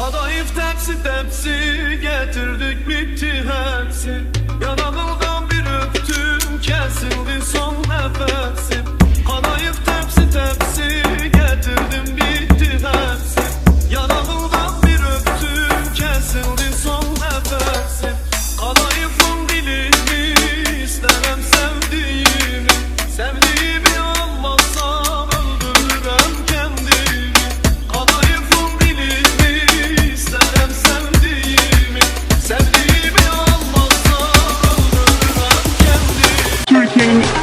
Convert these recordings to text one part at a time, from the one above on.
Kadayıf tepsi tepsi getirdik bitti hepsi. Yana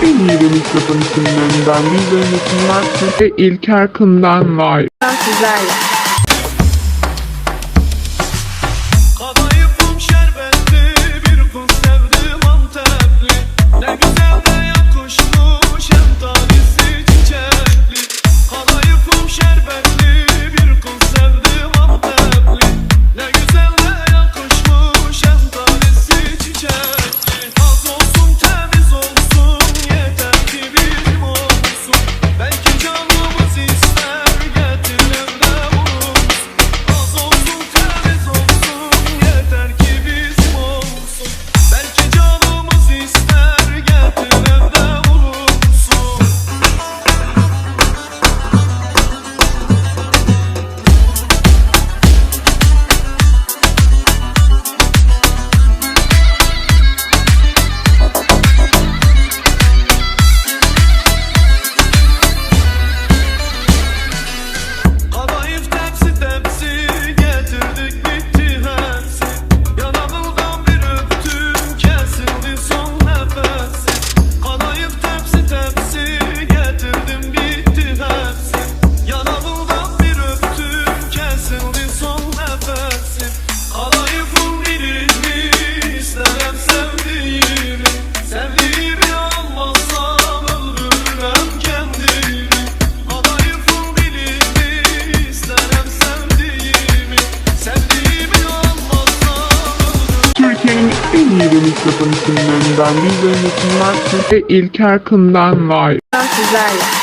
En iyi benim kitabın isimlerinden bir ve İlker Kım'dan var. Ben sizlerle. 23 yapım filmlerinden bir bölümünden ve İlker Kım'dan var. Ben sizlerle.